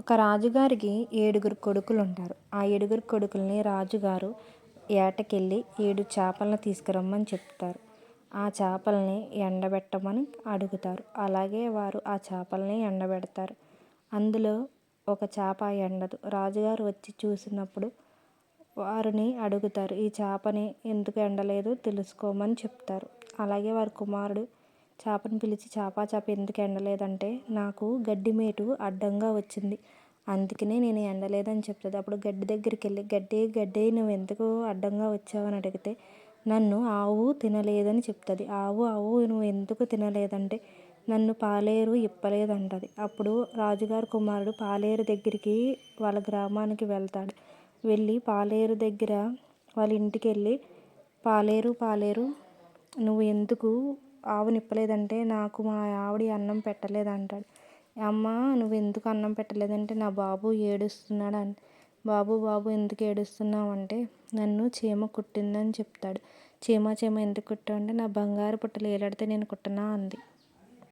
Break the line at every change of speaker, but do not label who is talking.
ఒక రాజుగారికి ఏడుగురు కొడుకులు ఉంటారు ఆ ఏడుగురు కొడుకుల్ని రాజుగారు ఏటకెళ్ళి ఏడు చేపలను తీసుకురమ్మని చెప్తారు. ఆ చేపల్ని ఎండబెట్టమని అడుగుతారు. అలాగే వారు ఆ చేపల్ని ఎండబెడతారు. అందులో ఒక చేప ఎండదు. రాజుగారు వచ్చి చూసినప్పుడు వారిని అడుగుతారు ఈ చేపని ఎందుకు ఎండలేదు? తెలుసుకోమని చెప్తారు. అలాగే వారి కుమారుడు చేపను పిలిచి చేప చేప ఎందుకు ఎండలేదంటే నాకు గడ్డి మేటు అడ్డంగా వచ్చింది. అందుకనే నేను ఎండలేదని చెప్తుంది అప్పుడు గడ్డి దగ్గరికి వెళ్ళి గడ్డి గడ్డి నువ్వు ఎందుకు అడ్డంగా వచ్చావని అడిగితే నన్ను ఆవు తినలేదని చెప్తుంది. ఆవు ఆవు నువ్వు ఎందుకు తినలేదంటే నన్ను పాలేరు ఇప్పలేదంటది. అప్పుడు రాజుగారి కుమారుడు పాలేరు దగ్గరికి వాళ్ళ గ్రామానికి వెళ్తాడు. వెళ్ళి పాలేరు దగ్గర వాళ్ళ ఇంటికి వెళ్ళి పాలేరు పాలేరు నువ్వు ఎందుకు ఆవు నిప్పలేదంటే నాకు మా ఆవిడ అన్నం పెట్టలేదు అంటాడు అమ్మ నువ్వు ఎందుకు అన్నం పెట్టలేదంటే నా బాబు ఏడుస్తున్నాడు అని బాబు బాబు ఎందుకు ఏడుస్తున్నావు అంటే నన్ను చీమ కుట్టిందని చెప్తాడు. చీమ చీమ ఎందుకు కుట్టావు అంటే నా బంగారు పుట్టలు ఏలాడితే నేను కుట్టనా అంది.